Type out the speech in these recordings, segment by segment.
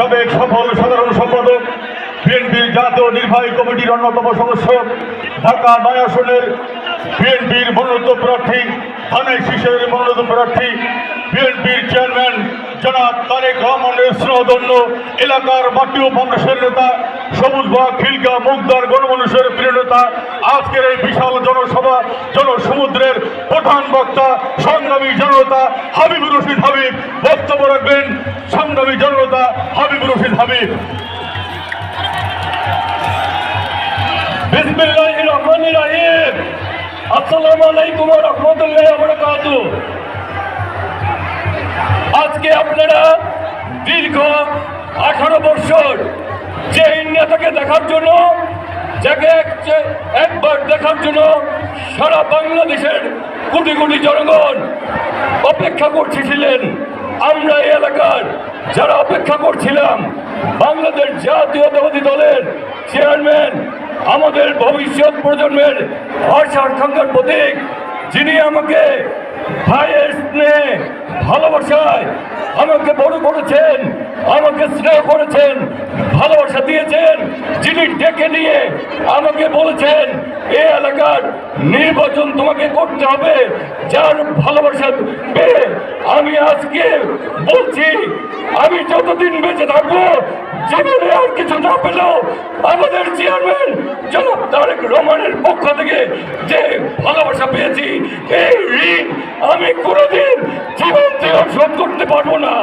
সাবেক সফল সাধারণ সম্পাদক বিএনপির জাতীয় নির্বাহী কমিটির অন্যতম সদস্য, ঢাকা নয় আসনের বিএনপির মনোনীত প্রার্থী, থানায় শিশের মনোনীত প্রার্থী বিএনপির চেয়ারম্যান জনাব তারেক রহমানের স্নেহধন্য এলাকার মাটি ও মানুষের নেতা বাগ খিলকা মুগদার গণমানুষের প্রিয় নেতা, আজকের এই বিশাল জনসভা, জনসমুদ্রের প্রধান বক্তা, সংগ্রামী জনতা হাবিবুর রশিদ হাবিব, বক্তব্য রাখবেন সংগ্রামী জনতা হাবিবুর রশিদ হাবিব। আজকে আপনারা দীর্ঘ আঠারো বছর যে নেতাকে দেখার জন্য, যাকে এক- একবার দেখার জন্য সারা বাংলাদেশের কোটি কোটি জনগণ অপেক্ষা করছিলেন। আমরা এই এলাকার যারা অপেক্ষা করছিলাম, বাংলাদেশ জাতীয়তাবাদী দলের চেয়ারম্যান, আমাদের ভবিষ্যৎ প্রজন্মের আশা আকাঙ্ক্ষার প্রতীক, যিনি আমাকে ভাইয়ের স্নেহে ভালোবাসায় আমাকে বড় করেছেন, আমাকে স্নেহ করেছেন, ভালোবাসা দিয়েছেন, যিনি ডেকে নিয়ে আমাকে বলেছেন এই এলাকার নির্বাচন তোমাকে করতে হবে, যার ভালোবাসা পেয়ে আমি আজকে বলছি, আমি যতদিন বেঁচে থাকব জীবনে আর কিছু না পেলেও আমাদের চেয়ারম্যান জনাব তারেক রহমানের পক্ষ থেকে যে ভালোবাসা পেয়েছি, এই ঋণ আমি কোনোদিন জীবন থেকে শোধ করতে পারব না।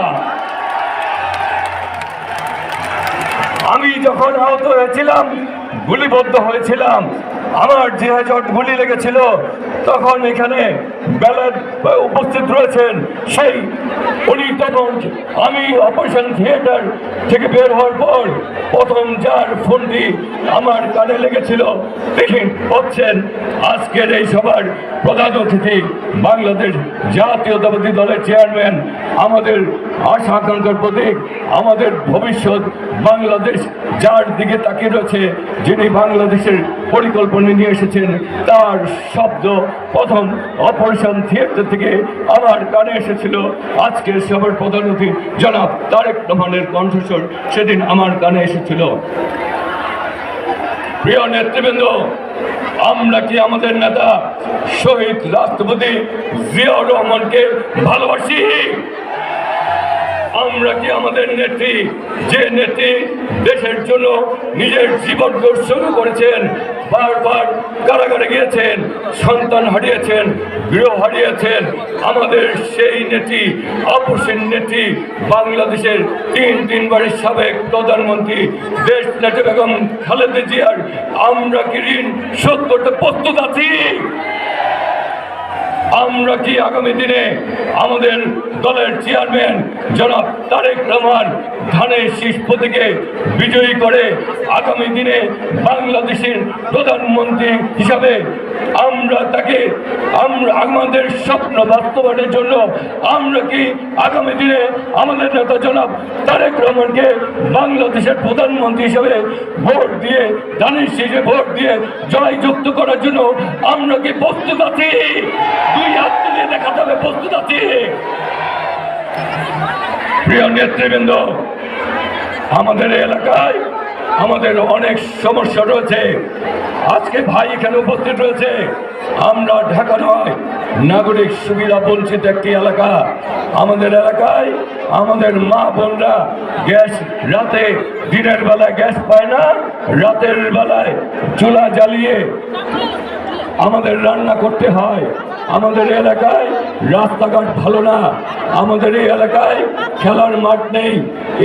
আমি যখন আহত হয়েছিলাম গুলিবদ্ধ হয়েছিলাম। আমার জিহা জট গুলি লেগেছিল। তখন এখানে উপস্থিত রয়েছেন। সেই উনি তখন আমি অপারেশন থিয়েটার থেকে বের হওয়ার পর প্রথম যার ফোনটি আমার কানে লেগেছিল দেখেন হচ্ছেন আজকের এই সবার প্রধান অতিথি বাংলাদেশ জাতীয়তাবাদী দলের চেয়ারম্যান আমাদের আশা আকাঙ্ক্ষার প্রতীক আমাদের ভবিষ্যৎ বাংলাদেশ, যার দিকে তাকিয়ে রয়েছে, যিনি বাংলাদেশের পরিকল্পনা নিয়ে এসেছেন, তার শব্দ প্রথম অপারেশন থিয়েটার থেকে আমার কানে এসেছিল। আজকের সবার প্রধান অতিথি জনাব তারেক রহমানের কণ্ঠস্বর সেদিন আমার কানে এসেছিল। প্রিয় নেতৃবৃন্দ, আমরা কি আমাদের নেতা শহীদ রাষ্ট্রপতি জিয়াউর রহমানকে ভালোবাসি? আমরা কি আমাদের নেত্রী? যে নেত্রী দেশের জন্য নিজের জীবন উৎসর্গ করেছেন, বারবার কারাগারে গিয়েছেন, সন্তান হারিয়েছেন, গৃহ হারিয়েছেন, আমাদের সেই নেত্রী অপসীন নেত্রী, বাংলাদেশের তিন তিনবারের সাবেক প্রধানমন্ত্রী, দেশ নেত্রী বেগম খালেদা জিয়ার আমরা কি ঋণ শোধ করতে প্রস্তুত আছি? আমরা কি আগামী দিনে আমাদের দলের চেয়ারম্যান জনাব তারেক রহমান ধানের শীষ থেকে বিজয়ী করে আগামী দিনে বাংলাদেশের প্রধানমন্ত্রী হিসাবে আমরা তাকে, আমরা আমাদের স্বপ্ন বাস্তবায়নের জন্য আমরা কি আগামী দিনে আমাদের নেতা জনাব তারেক রহমানকে বাংলাদেশের প্রধানমন্ত্রী হিসাবে ভোট দিয়ে, ধানের শীষে ভোট দিয়ে জয়যুক্ত করার জন্য আমরা কি প্রস্তুত আছি? দেখাতে হবে আছি। প্রিয় নেতৃবৃন্দ, আমাদের এলাকায় আমাদের অনেক সমস্যা রয়েছে। আজকে ভাই এখানে উপস্থিত রয়েছে। আমরা ঢাকা নয়, নাগরিক সুবিধা বঞ্চিত একটি এলাকা। আমাদের এলাকায় আমাদের মা বোনরা গ্যাস রাতে দিনের বেলায় গ্যাস পায় না, রাতের বেলায় চুলা জ্বালিয়ে আমাদের রান্না করতে হয়। আমাদের এলাকায় রাস্তাঘাট ভালো না। আমাদের এই এলাকায় খেলার মাঠ নেই।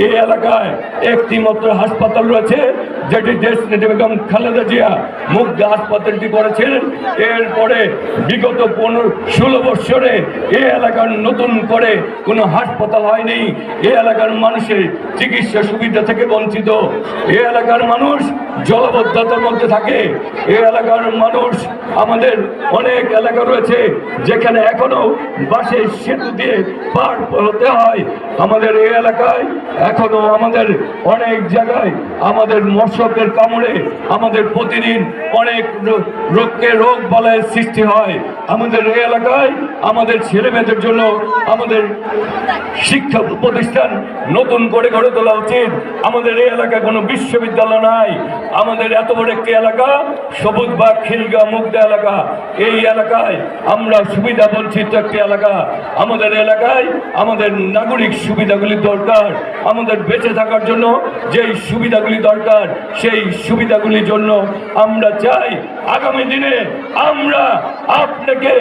এই এলাকায় একটি মাত্র হাসপাতাল রয়েছে। যেটি দেশ নেত্রী বেগম খালেদা জিয়া মুগ্ধা হাসপাতালটি করেছিলেন। এরপরে বিগত পনেরো ষোলো বৎসরে এই এলাকার নতুন করে কোনো হাসপাতাল হয়নি। এই এলাকার মানুষের চিকিৎসা সুবিধা থেকে বঞ্চিত। এই এলাকার মানুষ জলবদ্ধতার মধ্যে থাকে। এই এলাকার মানুষ, আমাদের অনেক এলাকা রয়েছে যেখানে এখনও বাসের সেতু দিয়ে পার হতে হয়। আমাদের এই এলাকায় এখনও আমাদের অনেক জায়গায় আমাদের মশা দর্শকের কামড়ে আমাদের প্রতিদিন অনেক রোগকে রোগ বলয়ের সৃষ্টি হয়। আমাদের এই এলাকায় আমাদের ছেলে মেয়েদের জন্য আমাদের শিক্ষা প্রতিষ্ঠান নতুন করে গড়ে তোলা উচিত। আমাদের এই এলাকায় কোনো বিশ্ববিদ্যালয় নাই। আমাদের এত বড় একটি এলাকা, সবুজ বা খিলগা মুগ্ধ এলাকা। এই এলাকায় আমরা সুবিধা বঞ্চিত একটি এলাকা। আমাদের এলাকায় আমাদের নাগরিক সুবিধাগুলি দরকার। আমাদের বেঁচে থাকার জন্য যেই সুবিধাগুলি দরকার সেই সুবিধাগুলির জন্য আমরা চাই আগামী দিনে আমরা আপনাকে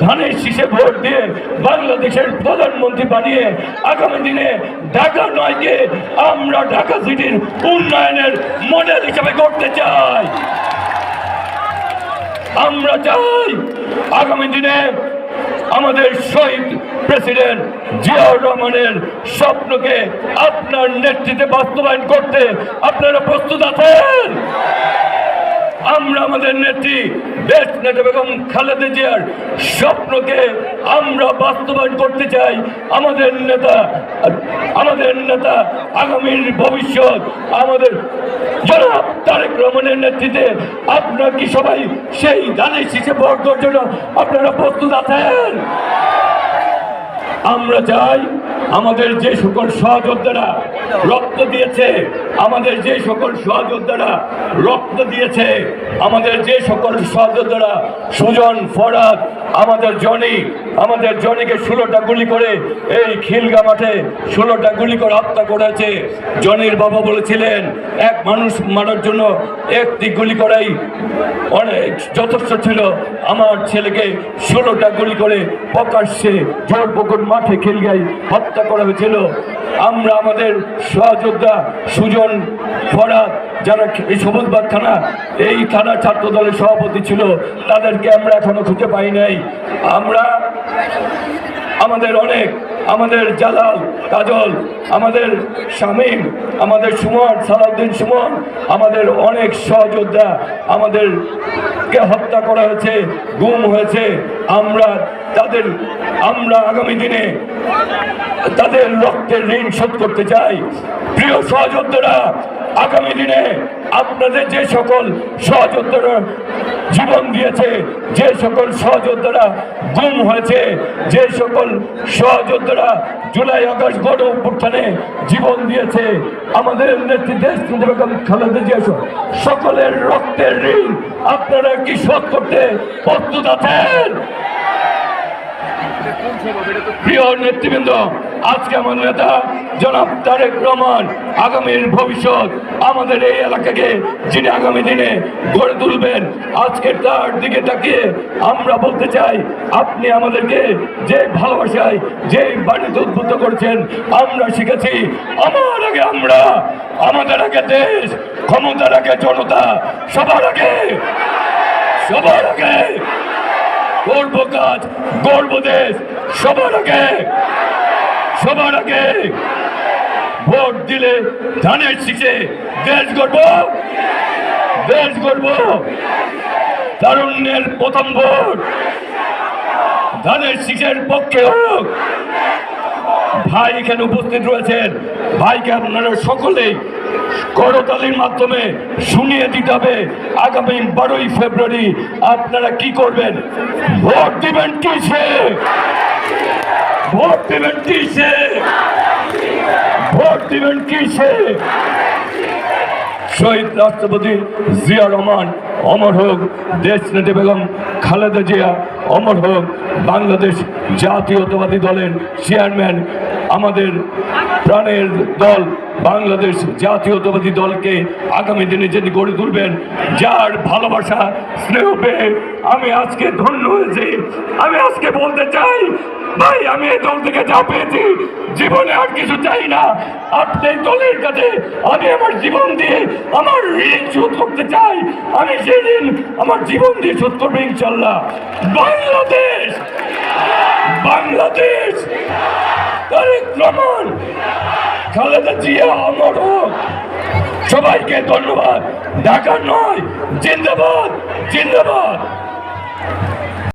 ধানের শীষে ভোট দিয়ে বাংলাদেশের প্রধানমন্ত্রী বানিয়ে আগামী দিনে ঢাকা নয়কে আমরা ঢাকা সিটির উন্নয়নের মডেল হিসেবে করতে চাই। আমরা চাই আগামী দিনে আমাদের শহীদ প্রেসিডেন্ট জিয়াউর রহমানের স্বপ্নকে আপনার নেতৃত্বে বাস্তবায়ন করতে আপনারা প্রস্তুত আছেন? আমরা আমাদের নেত্রী দেশ নেতা বেগম খালেদা জিয়ার স্বপ্নকে আমরা বাস্তবায়ন করতে চাই। আমাদের নেতা আমাদের নেতা আগামীর ভবিষ্যৎ, আমাদের জনাব তারেক রহমানের নেতৃত্বে আপনার কি সবাই সেই ধানের শীষে ভোট জন্য আপনারা প্রস্তুত আছেন। আমরা চাই আমাদের যে সকল সহযোদ্ধারা রক্ত দিয়েছে আমাদের যে সকল সহযোদ্ধারা রক্ত দিয়েছে, আমাদের যে সকল সহযোদ্ধারা সুজন, ফরাদ, আমাদের জনি, আমাদের জনিকে ষোলোটা গুলি করে এই খিলগা মাঠে ষোলোটা গুলি করে হত্যা করেছে। জনির বাবা বলেছিলেন, এক মানুষ মারার জন্য একটি গুলি করাই অনেক যথেষ্ট ছিল। আমার ছেলেকে ষোলোটা গুলি করে প্রকাশ্যে ঝড়পুকুর মাঠে খিলগাই হত্যা করা হয়েছিল। আমরা আমাদের সহযোদ্ধা সুজন ফরাদ, যারা এই সবুজবাগ থানা, এই থানা ছাত্র দলের সভাপতি ছিল, তাদেরকে আমরা এখনও খুঁজে পাই নাই। আমরা আমাদের অনেক, আমাদের জালাল, কাজল, আমাদের শামীম, আমাদের সুমন, সালাউদ্দিন সুমন, আমাদের অনেক সহযোদ্ধা আমাদেরকে হত্যা করা হয়েছে, গুম হয়েছে। আমরা তাদের, আমরা আগামী দিনে তাদের রক্তের ঋণ শোধ করতে চাই। প্রিয় সহযোদ্ধারা, আগামী দিনে আপনাদের যে সকল সহযোদ্ধারা জীবন দিয়েছে, যে সকল সহযোদ্ধারা গুম হয়েছে, যে সকল সহযোদ্ধারা জুলাই আগস্ট গণ অভ্যুত্থানে জীবন দিয়েছে, আমাদের নেতৃত্বে বেগম জিয়া সকলের রক্তের ঋণ আপনারা কি শোধ করতে প্রস্তুত আছেন? প্রিয় নেতৃবৃন্দ, আজকে আমার নেতা জনাব তারেক রহমান আগামীর ভবিষ্যৎ আমাদের এই এলাকাকে যিনি আগামী দিনে গড়ে তুলবেন, আজকের তার দিকে তাকিয়ে আমরা বলতে চাই, আপনি আমাদেরকে যে ভালোবাসায়, যে বাণিজ্য উদ্বুদ্ধ করেছেন, আমরা শিখেছি, আমার আগে আমরা, আমাদের আগে দেশ, ক্ষমতার আগে জনতা, সবার আগে সবার আগে। গর্ব কাজ গর্ব দেশ। সবার আগে সবার আগে ভোট দিলে ধানের শীষে দেশ গর্ব দেশ গর্ব তারুণ্যের প্রথম ভোট ধানের শীষের পক্ষে হোক। ভাই এখানে উপস্থিত রয়েছেন। ভাইকে আপনারা সকলেই করতালির মাধ্যমে শুনিয়ে দিতে হবে। আগামী বারোই ফেব্রুয়ারি আপনারা কি করবেন? ভোট দিবেন কিসে? ভোট দিবেন কিসে? ভোট দিবেন কিসে? শহীদ রাষ্ট্রপতি জিয়া রহমান, অমর হোক দেশ নেতা বেগম খালেদা জিয়া অমর হোক, বাংলাদেশ জাতীয়তাবাদী দলের চেয়ারম্যান, আমাদের প্রাণের দল, বাংলাদেশ জাতীয়তাবাদী দলকে আগামী দিনে যিনি গড়ে তুলবেন, যার ভালোবাসা, স্নেহ পেয়ে আমি আজকে ধন্য হয়েছি। আমি আজকে বলতে চাই ভাই, আমি এই দল থেকে যা পেয়েছি, জীবনে আর কিছু চাই না। আপনি দলের কাছে আমি আমার জীবন দিয়ে আমার ঋণ শোধ করতে চাই। আমি সেদিন আমার জীবন দিয়ে শোধ করব, ইনশাল্লাহ। বাংলাদেশ! বাংলাদেশ! তারেক রহমান! খালেদা জিয়া। সবাইকে ধন্যবাদ। ঢাকা নয়, জিন্দাবাদ জিন্দাবাদ।